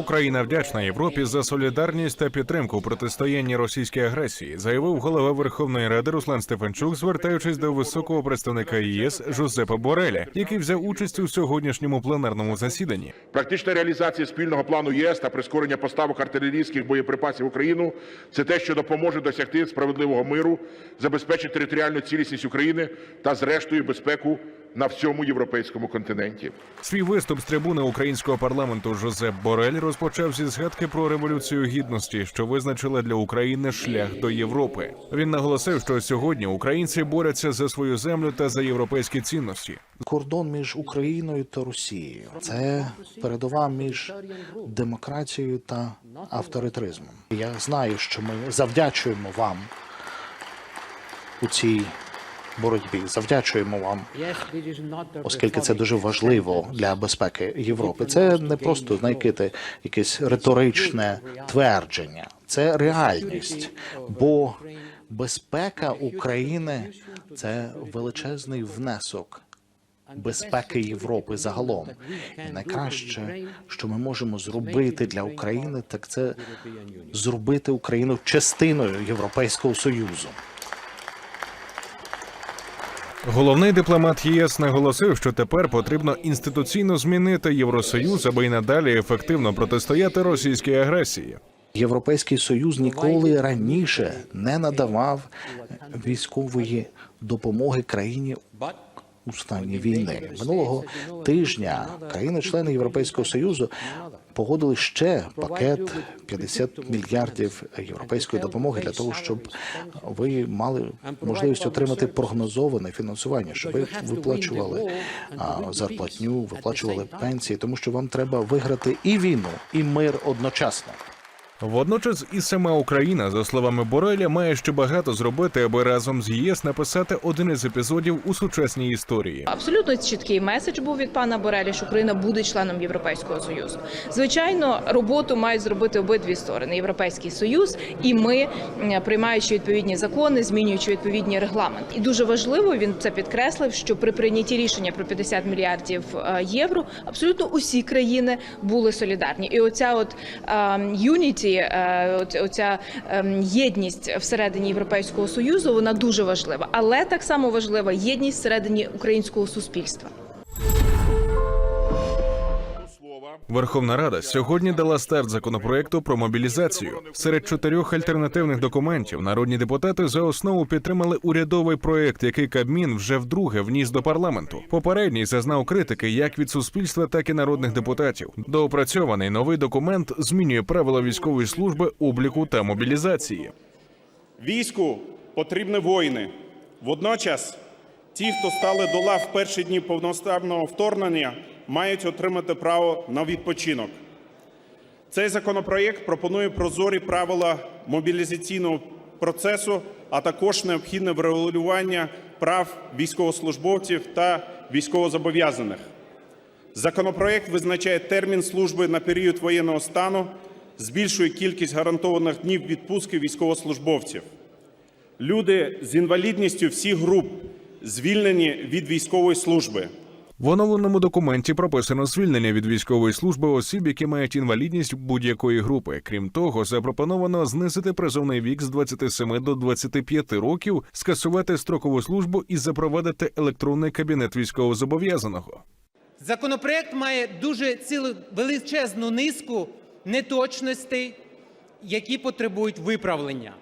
Україна вдячна Європі за солідарність та підтримку у протистоянні російській агресії, заявив голова Верховної Ради Руслан Стефанчук, звертаючись до високого представника ЄС Жозепа Бореля, який взяв участь у сьогоднішньому пленарному засіданні. Практична реалізація спільного плану ЄС та прискорення поставок артилерійських боєприпасів в Україну це те, що допоможе досягти справедливого миру, забезпечить територіальну цілісність України та, зрештою, безпеку на всьому європейському континенті. Свій виступ з трибуни українського парламенту Жозеп Борель розпочав зі згадки про революцію гідності, що визначила для України шлях до Європи. Він наголосив, що сьогодні українці борються за свою землю та за європейські цінності. Кордон між Україною та Росією це передова між демократією та авторитаризмом. Я знаю, що ми завдячуємо вам у цій боротьбі. Завдячуємо вам, оскільки це дуже важливо для безпеки Європи. Це не просто знаєте, якесь риторичне твердження, це реальність. Бо безпека України це величезний внесок безпеки Європи загалом. І найкраще, що ми можемо зробити для України, так це зробити Україну частиною Європейського союзу. Головний дипломат ЄС наголосив, що тепер потрібно інституційно змінити Євросоюз, аби й надалі ефективно протистояти російській агресії. Європейський союз ніколи раніше не надавав військової допомоги країні у стані війни. Минулого тижня країни-члени Європейського союзу погодили ще пакет 50 мільярдів європейської допомоги для того, щоб ви мали можливість отримати прогнозоване фінансування, щоб ви виплачували зарплатню, виплачували пенсії, тому що вам треба виграти і війну, і мир одночасно. Водночас і сама Україна, за словами Бореля, має ще багато зробити, аби разом з ЄС написати один із епізодів у сучасній історії. Абсолютно чіткий меседж був від пана Борелі, що Україна буде членом Європейського союзу. Звичайно, роботу мають зробити обидві сторони: Європейський Союз і ми, приймаючи відповідні закони, змінюючи відповідні регламенти. І дуже важливо він це підкреслив, що при прийнятті рішення про 50 мільярдів е, євро абсолютно усі країни були солідарні. І оця от юніті, оця ем, єдність всередині Європейського союзу, вона дуже важлива, але так само важлива єдність всередині українського суспільства. Верховна Рада сьогодні дала старт законопроекту про мобілізацію. Серед чотирьох альтернативних документів народні депутати за основу підтримали урядовий проект, який Кабмін вже вдруге вніс до парламенту. Попередній зазнав критики як від суспільства, так і народних депутатів. Доопрацьований новий документ змінює правила військової служби, обліку та мобілізації. Війську потрібні воїни. Водночас, ті, хто стали до лав перші дні повноставного вторгнення, мають отримати право на відпочинок. Цей законопроєкт пропонує прозорі правила мобілізаційного процесу, а також необхідне врегулювання прав військовослужбовців та військовозобов'язаних. Законопроєкт визначає термін служби на період воєнного стану, збільшує кількість гарантованих днів відпустки військовослужбовців. Люди з інвалідністю всіх груп звільнені від військової служби. В оновленому документі прописано звільнення від військової служби осіб, які мають інвалідність будь-якої групи. Крім того, запропоновано знизити призовний вік з 27 до 25 років, скасувати строкову службу і запровадити електронний кабінет військовозобов'язаного. Законопроект має дуже цілу величезну низку неточностей, які потребують виправлення.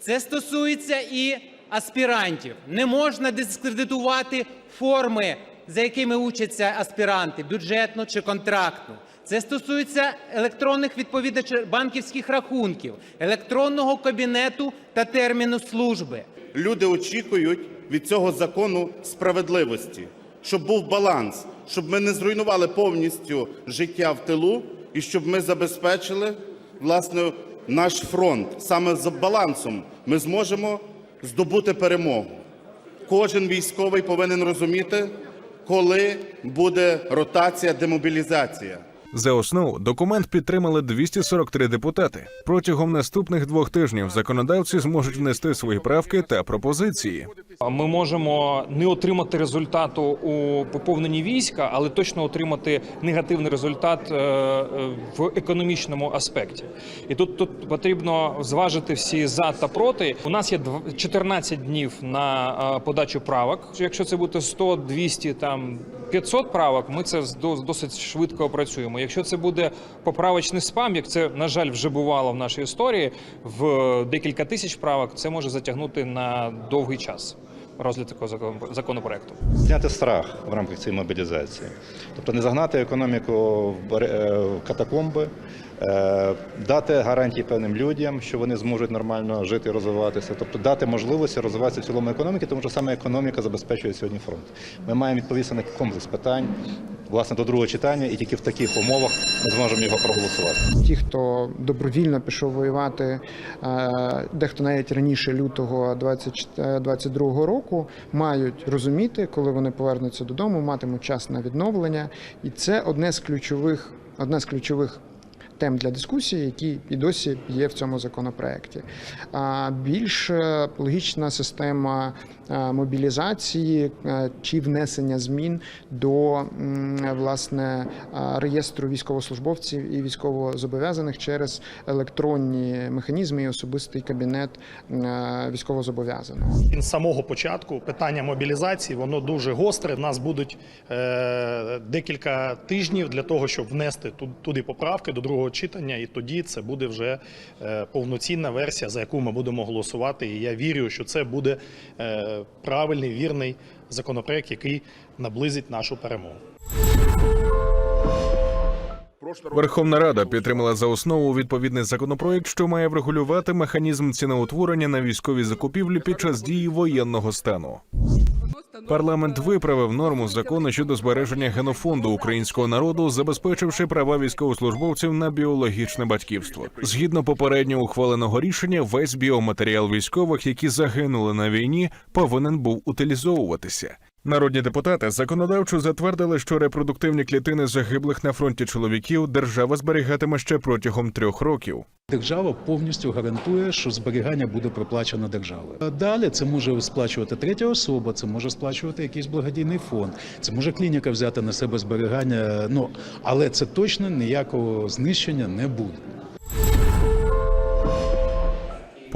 Це стосується і аспірантів. Не можна дискредитувати форми, за якими учаться аспіранти, бюджетну чи контрактну. Це стосується електронних відповідачів банківських рахунків, електронного кабінету та терміну служби. Люди очікують від цього закону справедливості, щоб був баланс, щоб ми не зруйнували повністю життя в тилу і щоб ми забезпечили власне наш фронт. Саме з балансом ми зможемо здобути перемогу. Кожен військовий повинен розуміти, коли буде ротація, демобілізація. За основу документ підтримали 243 депутати. Протягом наступних двох тижнів законодавці зможуть внести свої правки та пропозиції. Ми можемо не отримати результату у поповненні війська, але точно отримати негативний результат е, в економічному аспекті. І тут, тут потрібно зважити всі за та проти. У нас є дв- 14 днів на е, подачу правок. Якщо це буде 100, 200, там 500 правок, ми це досить швидко опрацюємо. Якщо це буде поправочний спам, як це на жаль вже бувало в нашій історії, в декілька тисяч правок, це може затягнути на довгий час розгляд такого законопроекту. зняти страх в рамках цієї мобілізації, тобто не загнати економіку в е, катакомби, дати гарантії певним людям, що вони зможуть нормально жити і розвиватися, тобто дати можливості розвиватися в цілому економіки, тому що саме економіка забезпечує сьогодні фронт. Ми маємо відповісти на комплекс питань. Власне, до другого читання, і тільки в таких умовах ми зможемо його проголосувати. Ті, хто добровільно пішов воювати, е, дехто навіть раніше лютого 2022 року, мають розуміти, коли вони повернуться додому, матимуть час на відновлення, і це одне з ключових, одна з ключових. Тем для дискусії, які і досі є в цьому законопроекті. Більш е, логічна система е, мобілізації е, чи внесення змін до власне реєстру військовослужбовців і військовозобов'язаних через електронні механізми і особистий кабінет військовозобов'язаного. З самого початку питання мобілізації воно дуже гостре. У нас будуть декілька тижнів для того, щоб внести ту- туди поправки до другого читання, і тоді це буде вже е, повноцінна версія, за яку ми будемо голосувати. І я вірю, що це буде е, правильний вірний законопроект, який наблизить нашу перемогу. Верховна Рада підтримала за основу відповідний законопроект, що має врегулювати механізм ціноутворення на військові закупівлі під час дії воєнного стану. Парламент виправив норму закону щодо збереження генофонду українського народу, забезпечивши права військовослужбовців на біологічне батьківство. Згідно попередньо ухваленого рішення, весь біоматеріал військових, які загинули на війні, повинен був утилізовуватися. Народні депутати законодавчо затвердили, що репродуктивні клітини загиблих на фронті чоловіків держава зберігатиме ще протягом трьох років. Держава повністю гарантує, що зберігання буде проплачено державою. Далі це може сплачувати третя особа, це може сплачувати якийсь благодійний фонд, це може клініка взяти на себе зберігання. Ну але це точно ніякого знищення не буде.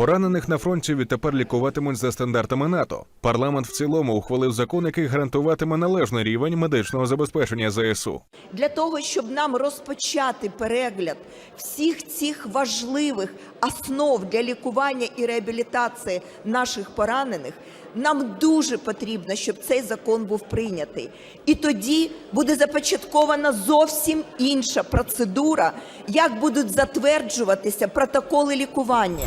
Поранених на фронті відтепер лікуватимуть за стандартами НАТО. Парламент в цілому ухвалив закон, який гарантуватиме належний рівень медичного забезпечення ЗСУ. для того, щоб нам розпочати перегляд всіх цих важливих основ для лікування і реабілітації наших поранених, нам дуже потрібно, щоб цей закон був прийнятий. І тоді буде започаткована зовсім інша процедура, як будуть затверджуватися протоколи лікування.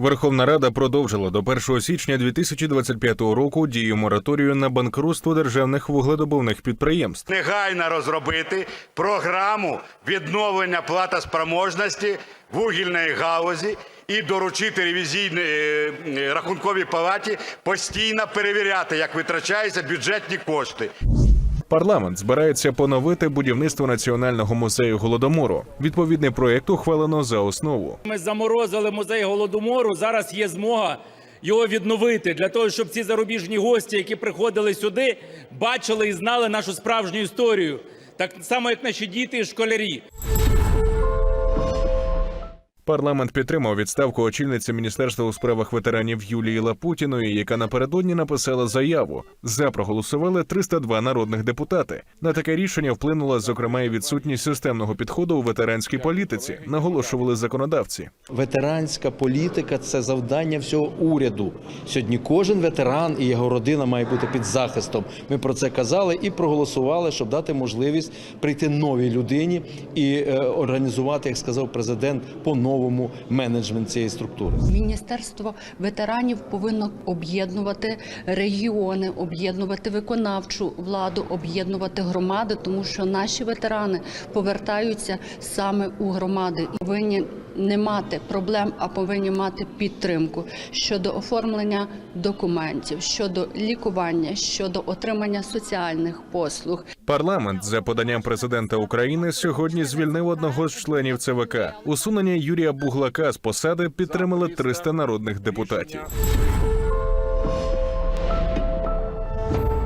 Верховна Рада продовжила до 1 січня 2025 року дію мораторію на банкрутство державних вугледобувних підприємств. негайно розробити програму відновлення платоспроможності вугільної галузі і доручити ревізійній е, е, рахунковій палаті постійно перевіряти, як витрачаються бюджетні кошти. Парламент збирається поновити будівництво національного музею голодомору. Відповідний проєкт ухвалено за основу. Ми заморозили музей голодомору. Зараз є змога його відновити для того, щоб ці зарубіжні гості, які приходили сюди, бачили і знали нашу справжню історію, так само як наші діти і школярі. Парламент підтримав відставку очільниці Міністерства у справах ветеранів Юлії Лапутіної, яка напередодні написала заяву. За проголосували 302 народних депутати. На таке рішення вплинула зокрема і відсутність системного підходу у ветеранській політиці, наголошували законодавці. Ветеранська політика це завдання всього уряду. Сьогодні кожен ветеран і його родина має бути під захистом. Ми про це казали і проголосували, щоб дати можливість прийти новій людині і е, організувати, як сказав президент, по новому менеджмент цієї структури. Міністерство ветеранів повинно об'єднувати регіони, об'єднувати виконавчу владу, об'єднувати громади, тому що наші ветерани повертаються саме у громади і повинні не мати проблем, а повинні мати підтримку щодо оформлення документів, щодо лікування, щодо отримання соціальних послуг. Парламент за поданням президента України сьогодні звільнив одного з членів ЦВК. Усунення Юрія Буглака з посади підтримали 300 народних депутатів.